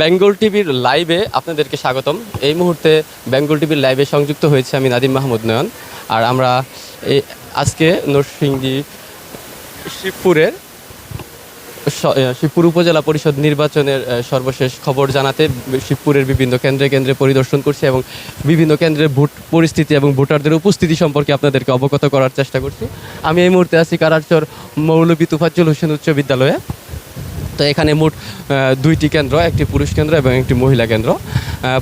বেঙ্গল টিভির লাইভে আপনাদেরকে স্বাগতম। এই মুহূর্তে বেঙ্গল টিভির লাইভে সংযুক্ত হয়েছে আমি নাদিম মাহমুদ নয়ন। আর আমরা এই আজকে নরসিংদী শিবপুরের শিবপুর উপজেলা পরিষদ নির্বাচনের সর্বশেষ খবর জানাতে শিবপুরের বিভিন্ন কেন্দ্রে কেন্দ্রে পরিদর্শন করছি এবং বিভিন্ন কেন্দ্রের ভোট পরিস্থিতি এবং ভোটারদের উপস্থিতি সম্পর্কে আপনাদেরকে অবগত করার চেষ্টা করছি। আমি এই মুহূর্তে আছি কারারচর মৌলবী তুফাজ্জুল হোসেন উচ্চ বিদ্যালয়ে। তো এখানে মোট দুইটি কেন্দ্র, একটি পুরুষ কেন্দ্র এবং একটি মহিলা কেন্দ্র।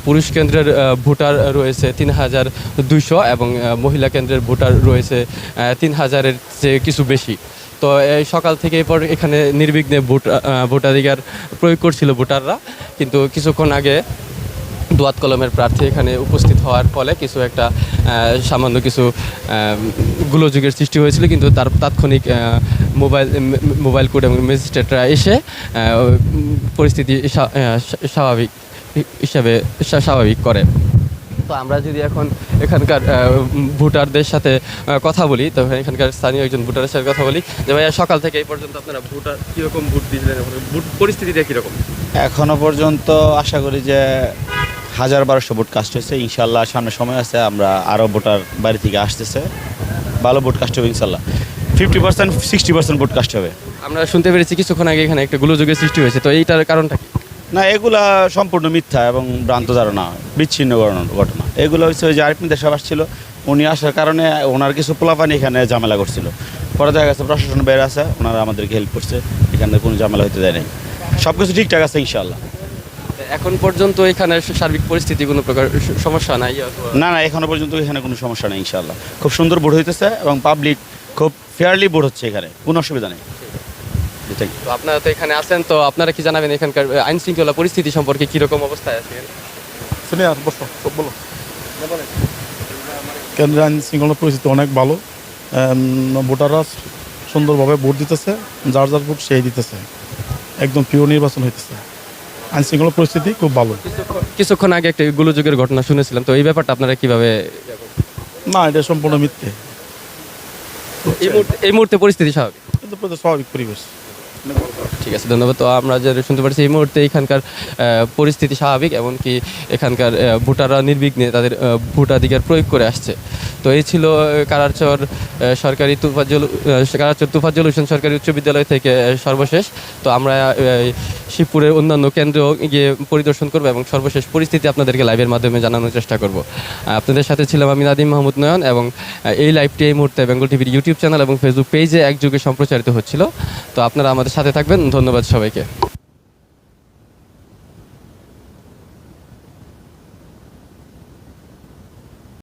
পুরুষ কেন্দ্রের ভোটার রয়েছে তিন হাজার দুইশো এবং মহিলা কেন্দ্রের ভোটার রয়েছে তিন হাজারের চেয়ে কিছু বেশি। তো এই সকাল থেকে এরপর এখানে নির্বিঘ্নে ভোট ভোটাধিকার প্রয়োগ করছিল ভোটাররা। কিন্তু কিছুক্ষণ আগে দোয়াত কলমের প্রার্থী এখানে উপস্থিত হওয়ার ফলে কিছু একটা সামান্য কিছু গোলযোগের সৃষ্টি হয়েছিল, কিন্তু তার তাৎক্ষণিক মোবাইল মোবাইল কোড এবং ম্যাজিস্ট্রেটরা এসে পরিস্থিতি স্বাভাবিক হিসাবে স্বাভাবিক করে। তো আমরা যদি এখন এখানকার ভোটারদের সাথে কথা বলি, তো এখানকার স্থানীয় একজন ভোটারের সাথে কথা বলি। যে ভাইয়া, সকাল থেকে এই পর্যন্ত আপনারা ভোটার কীরকম ভোট দিয়েছিলেন ভোট পরিস্থিতিটা কীরকম? এখনও পর্যন্ত আশা করি যে হাজার বারোশো ভোট কাস্ট হয়েছে। ইনশাল্লাহ সামনে সময় আছে আমরা আরও ভোটার বাড়ি থেকে আসতেছে। ভালো ভোট কাস্ট হবে ইনশাল্লাহ। Fifty percent sixty percent vote cast হবে। আমরা শুনতে পেরেছি কিছুক্ষণ আগে এখানে একটা গোলযোগের সৃষ্টি হয়েছে তো এইটার কারণটা কি? না এগুলা সম্পূর্ণ মিথ্যা এবং ভ্রান্ত ধারণা বিচ্ছিন্ন ঘটনা- এগুলো হচ্ছে ওই যে আরিফ দেশে আসছিল উনি আসার কারণে ওনার কিছু পোলাপানি এখানে ঝামেলা করছিল। পরে দেখা গেছে প্রশাসন বের আছে ওনারা আমাদেরকে হেল্প করছে এখানে কোনো ঝামেলা হতে দেয় নাই। সব কিছু ঠিকঠাক আছে ইনশাল্লাহ। এখন পর্যন্ত এখানে সার্বিক পরিস্থিতি কোনো প্রকার সমস্যা নাই? না না এখনও পর্যন্ত এখানে কোনো সমস্যা নেই ইনশাল্লাহ খুব সুন্দর ভোট হইতেছে এবং পাবলিক খুব ফেয়ারলি বোর্ড হচ্ছে এখানে কোনো অসুবিধা নেই। এটাই। তো আপনারা তো এখানে আছেন তো আপনারা কি জানাবেন এখানকার আইন শৃঙ্খলা পরিস্থিতি সম্পর্কে কীরকম অবস্থায় আছেন শুনে আর বসো সব বলো। কেন্দ্রের আইন শৃঙ্খলা পরিস্থিতি অনেক ভালো। ভোটাররা সুন্দরভাবে ভোট দিতেছে যার যার ভোট সেই দিতেছে। একদম প্রিয় নির্বাচন হইতেছে। আইন শৃঙ্খলা পরিস্থিতি খুব ভালো। কিছুক্ষণ আগে একটা গোলযোগের ঘটনা শুনেছিলাম তো এই ব্যাপারটা আপনারা কীভাবে না এটা সম্পূর্ণ মিথ্যে। এই মুহূর্তে এই মুহূর্তে পরিস্থিতি স্বাভাবিক? স্বাভাবিক পরিবেশ। ঠিক আছে ধন্যবাদ। তো আমরা যে শুনতে পারছি এই মুহূর্তে এখানকার পরিস্থিতি স্বাভাবিক এমনকি এখানকার ভোটাররা নির্বিঘ্নে তাদের ভোটাধিকার প্রয়োগ করে আসছে। তো এই ছিল কারারচর সরকারি তুফাজ্জল কারারচর তুফাজ্জল হোসেন সরকারি উচ্চ বিদ্যালয় থেকে সর্বশেষ। তো আমরা শিবপুরের অন্যান্য কেন্দ্র গিয়ে পরিদর্শন করব এবং সর্বশেষ পরিস্থিতি আপনাদেরকে লাইভের মাধ্যমে জানানোর চেষ্টা করব। আপনাদের সাথে ছিলাম আমি নাদিম মাহমুদ নয়ন এবং এই লাইভটি এই মুহূর্তে বেঙ্গল টিভির ইউটিউব চ্যানেল এবং ফেসবুক পেজে একযোগে সম্প্রচারিত হচ্ছিল। তো আপনারা আমাদের সাথে থাকবেন। ধন্যবাদ সবাইকে।